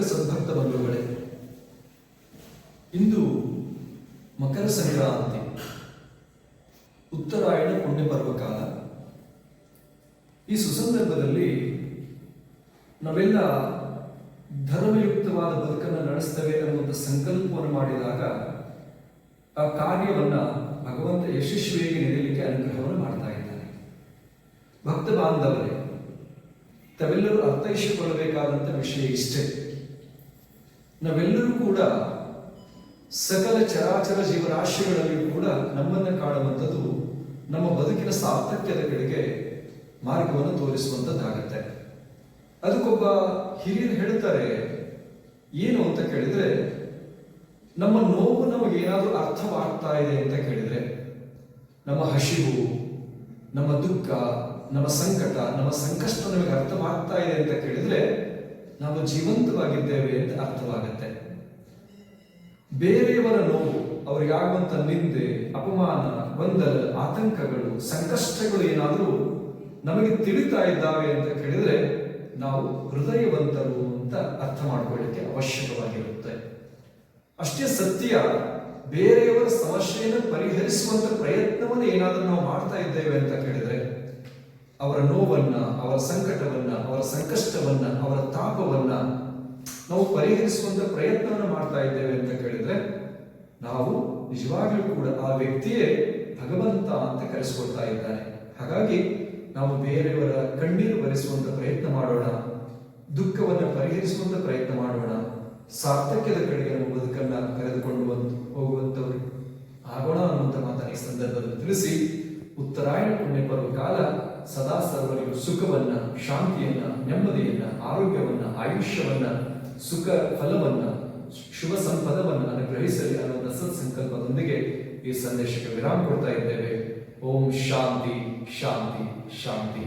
ಸದ್ಭಕ್ತ ಬಂಧುಗಳೇ, ಇಂದು ಮಕರ ಸಂಕ್ರಾಂತಿ, ಉತ್ತರಾಯಣ ಪುಣ್ಯ ಪರ್ವಕಾಲ ಈ ಸುಸಂದರ್ಭದಲ್ಲಿ ನಾವೆಲ್ಲ ಧರ್ಮಯುಕ್ತವಾದ ಬದುಕನ್ನು ನಡೆಸ್ತೇವೆ ಅನ್ನುವಂಥ ಸಂಕಲ್ಪವನ್ನು ಮಾಡಿದಾಗ ಆ ಕಾರ್ಯವನ್ನು ಭಗವಂತ ಯಶಸ್ವಿಯಾಗಿ ನಡೆಯಲಿಕ್ಕೆ ಅನುಗ್ರಹವನ್ನು ಮಾಡ್ತಾ ಇದ್ದಾರೆ. ಭಕ್ತ ಬಾಂಧವರೇ, ತಾವೆಲ್ಲರೂ ಅರ್ಥೈಸಿಕೊಳ್ಳಬೇಕಾದಂಥ ವಿಷಯ ಇಷ್ಟೇ. ನಾವೆಲ್ಲರೂ ಕೂಡ ಸಕಲ ಚರಾಚರ ಜೀವರಾಶಿಗಳಲ್ಲಿಯೂ ಕೂಡ ನಮ್ಮನ್ನು ಕಾಣುವಂಥದ್ದು ನಮ್ಮ ಬದುಕಿನ ಸಾರ್ಥಕ್ಯದ ಕಡೆಗೆ ಮಾರ್ಗವನ್ನು ತೋರಿಸುವಂಥದ್ದಾಗತ್ತೆ. ಅದಕ್ಕೊಬ್ಬ ಹಿರಿಯರು ಹೇಳ್ತಾರೆ ಏನು ಅಂತ ಕೇಳಿದ್ರೆ, ನಮ್ಮ ನೋವು ನಮಗೆ ಏನಾದರೂ ಅರ್ಥವಾಗ್ತಾ ಇದೆ ಅಂತ ಕೇಳಿದ್ರೆ, ನಮ್ಮ ಹಸಿವು, ನಮ್ಮ ದುಃಖ, ನಮ್ಮ ಸಂಕಟ, ನಮ್ಮ ಸಂಕಷ್ಟ ನಮಗೆ ಅರ್ಥವಾಗ್ತಾ ಇದೆ ಅಂತ ಕೇಳಿದ್ರೆ ನಾವು ಜೀವಂತವಾಗಿದ್ದೇವೆ ಅಂತ ಅರ್ಥವಾಗುತ್ತೆ. ಬೇರೆಯವರ ನೋವು, ಅವರಿಗಾಗುವಂತ ನಿಂದೆ, ಅಪಮಾನ, ಗೊಂದಲ, ಆತಂಕಗಳು, ಸಂಕಷ್ಟಗಳು ಏನಾದರೂ ನಮಗೆ ತಿಳಿತಾ ಇದ್ದಾವೆ ಅಂತ ಕೇಳಿದ್ರೆ ನಾವು ಹೃದಯವಂತರು ಅಂತ ಅರ್ಥ ಮಾಡ್ಕೊಳ್ಳಿಕ್ಕೆ ಅವಶ್ಯಕವಾಗಿರುತ್ತೆ. ಅಷ್ಟೇ ಸತ್ಯ, ಬೇರೆಯವರ ಸಮಸ್ಯೆಯನ್ನು ಪರಿಹರಿಸುವಂತ ಪ್ರಯತ್ನವನ್ನು ಏನಾದರೂ ನಾವು ಮಾಡ್ತಾ ಇದ್ದೇವೆ ಅಂತ ಕೇಳಿದ್ರೆ, ಅವರ ನೋವನ್ನ, ಅವರ ಸಂಕಟವನ್ನ, ಅವರ ಸಂಕಷ್ಟವನ್ನ, ಅವರ ತಾಪವನ್ನ ನಾವು ಪರಿಹರಿಸುವಂತ ಪ್ರಯತ್ನವನ್ನು ಮಾಡ್ತಾ ಇದ್ದೇವೆ ಅಂತ ಕೇಳಿದ್ರೆ, ನಾವು ನಿಜವಾಗ್ಲೂ ಕೂಡ ಆ ವ್ಯಕ್ತಿಯೇ ಭಗವಂತ ಅಂತ ಕರೆಸಿಕೊಳ್ತಾ ಇದ್ದಾನೆ ಹಾಗಾಗಿ ನಾವು ಬೇರೆಯವರ ಕಣ್ಣೀರು ಬರೆಸುವಂತ ಪ್ರಯತ್ನ ಮಾಡೋಣ, ದುಃಖವನ್ನು ಪರಿಹರಿಸುವಂತ ಪ್ರಯತ್ನ ಮಾಡೋಣ, ಸಾರ್ಥಕ್ಯದ ಕಡೆಗೆ ನಮ್ಮ ಬದುಕನ್ನ ಕರೆದುಕೊಂಡು ಹೋಗುವಂತವರು ಆಗೋಣ ಅನ್ನುವಂಥ ಮಾತನ್ನ ಈ ಸಂದರ್ಭದಲ್ಲಿ ತಿಳಿಸಿ ಉತ್ತರಾಯಣ ಪುಣ್ಯ ಪರ್ವ ಕಾಲ ಸದಾ ಸರ್ವರಿಗೂ ಸುಖವನ್ನ, ಶಾಂತಿಯನ್ನ, ನೆಮ್ಮದಿಯನ್ನ, ಆರೋಗ್ಯವನ್ನ, ಆಯುಷ್ಯವನ್ನ, ಸುಖ ಫಲವನ್ನ, ಶುಭ ಸಂಪದವನ್ನ ಅನುಗ್ರಹಿಸಲಿ ಅನ್ನುವಂಥ ಸತ್ಸಂಕಲ್ಪದೊಂದಿಗೆ ಈ ಸಂದೇಶಕ್ಕೆ ವಿರಾಮ ಕೊಡ್ತಾ ಇದ್ದೇವೆ. ಓಂ ಶಾಂತಿ ಶಾಂತಿ ಶಾಂತಿ